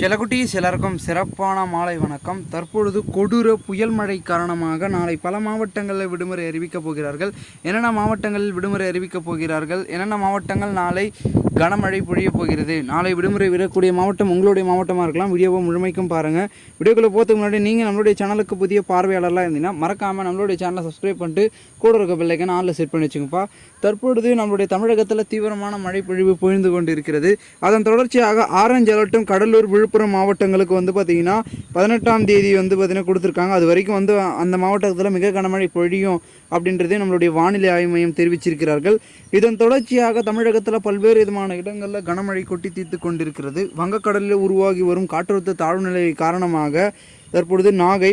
செலகுட்டீஸ் எல்லாருக்கும் சிறப்பான மாலை வணக்கம். தற்பொழுது கொடூர புயல் மழை காரணமாக நாளை பல மாவட்டங்களில் விடுமுறை அறிவிக்கப் போகிறார்கள். என்னென்ன மாவட்டங்களில் விடுமுறை அறிவிக்கப் போகிறார்கள்? என்னென்ன மாவட்டங்கள் நாளை கனமழை பொழியப் போகிறது. நாளை விடுமுறை விடக்கூடிய மாவட்டம் உங்களுடைய மாவட்டமாக இருக்கலாம். வீடியோவை முழுமைக்கும் பாருங்கள் வீடியோக்குள்ளே போகிறதுக்கு முன்னாடி நீங்கள் நம்மளுடைய சேனலுக்கு புதிய பார்வையாளர்லாம் இருந்தீங்கன்னா மறக்காமல் நம்மளுடைய சேனலை சப்ஸ்கிரைப் பண்ணிட்டு கூட இருக்க பெல்லைக்கான ஆளில் செட் பண்ணி வச்சுங்கப்பா. தற்பொழுது நம்மளுடைய தமிழகத்தில் தீவிரமான மழை பொழிவு பொழிந்து கொண்டிருக்கிறது. அதன் தொடர்ச்சியாக ஆரஞ்சு அலர்ட்டும் கடலூர் விழுப்புரம் மாவட்டங்களுக்கு வந்து பார்த்திங்கன்னா பதினெட்டாம் தேதி வந்து பார்த்திங்கன்னா கொடுத்துருக்காங்க. அது வரைக்கும் வந்து அந்த மாவட்டத்தில் மிக கனமழை பொழியும் அப்படின்றதே நம்மளுடைய வானிலை ஆய்வு மையம் தெரிவிச்சிருக்கிறார்கள். இதன் தொடர்ச்சியாக தமிழகத்தில் பல்வேறு விதமான இடங்களில் கனமழை கொட்டி தீர்த்து கொண்டிருக்கிறது. வங்கக்கடலில் உருவாகி வரும் காற்றழுத்த தாழ்வு நிலை காரணமாக தற்பொழுது நாகை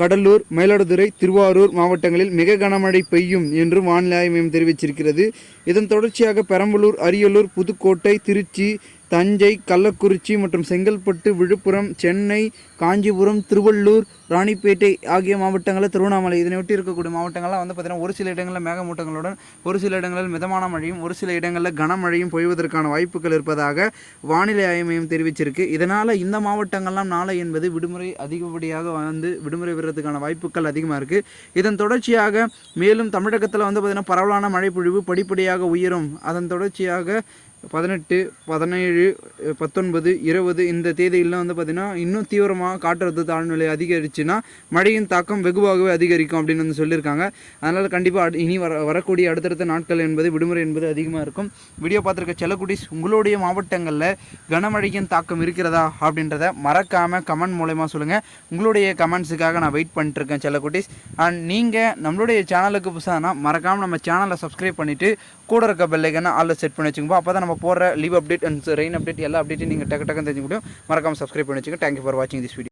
கடலூர் மயிலாடுதுறை திருவாரூர் மாவட்டங்களில் மிக கனமழை பெய்யும் என்று வானிலை ஆய்வு மையம் தெரிவிச்சிருக்கிறது. இதன் தொடர்ச்சியாக பெரம்பலூர் அரியலூர் புதுக்கோட்டை திருச்சி தஞ்சை கள்ளக்குறிச்சி மற்றும் செங்கல்பட்டு விழுப்புரம் சென்னை காஞ்சிபுரம் திருவள்ளூர் ராணிப்பேட்டை ஆகிய மாவட்டங்களில் திருவண்ணாமலை இதனை ஒட்டி இருக்கக்கூடிய மாவட்டங்கள்லாம் வந்து பார்த்திங்கன்னா ஒரு சில இடங்களில் மேகமூட்டங்களுடன் ஒரு சில இடங்களில் மிதமான மழையும் ஒரு சில இடங்களில் கனமழையும் பொய்வதற்கான வாய்ப்புகள் இருப்பதாக வானிலை ஆய்மையும் தெரிவிச்சிருக்கு. இதனால் இந்த மாவட்டங்கள்லாம் நாளை என்பது விடுமுறை அதிகப்படியாக வந்து விடுமுறை விடுறதுக்கான வாய்ப்புகள் அதிகமாக இருக்குது இதன் தொடர்ச்சியாக மேலும் தமிழகத்தில் வந்து பார்த்திங்கன்னா பரவலான மழை பொழிவு படிப்படியாக உயரும். அதன் தொடர்ச்சியாக பதினெட்டு பதினேழு பத்தொன்பது இருபது இந்த தேதியெல்லாம் வந்து பார்த்திங்கன்னா இன்னும் தீவிரமாக காற்றழுத்த தாழ்நிலை அதிகரிச்சுன்னா மழையின் தாக்கம் வெகுவாகவே அதிகரிக்கும் அப்படின்னு வந்து சொல்லியிருக்காங்க. அதனால் கண்டிப்பாக இனி வர வரக்கூடிய அடுத்தடுத்த நாட்கள் என்பது விடுமுறை என்பது அதிகமாக இருக்கும். வீடியோ பார்த்துருக்க செல்லக்குடிஸ் உங்களுடைய மாவட்டங்களில் கனமழையின் தாக்கம் இருக்கிறதா அப்படின்றத மறக்காமல் கமெண்ட் மூலயமா சொல்லுங்கள் உங்களுடைய கமெண்ட்ஸுக்காக நான் வெயிட் பண்ணிட்டுருக்கேன் செல்லக்குட்டிஸ் அண்ட் நீங்கள் நம்மளுடைய சேனலுக்கு புதுசானா மறக்காமல் நம்ம சேனலை சப்ஸ்கிரைப் பண்ணிவிட்டு கூட இருக்க பெல்லைக்கான ஆளில் செட் பண்ணி வச்சுக்கோங்க. அப்போ தான் நம்ம போகிற leave update and rain update எல்லா அப்டேட்டையும் நீங்கள் டக்கு டக்குன்னு தெரிஞ்சுக்க முடியும். மறக்காமல் சப்ஸ்கிரைப் பண்ணி வச்சுக்கோங்க. தேங்க்யூ ஃபார் வாட்சிங் திஸ் வீடியோ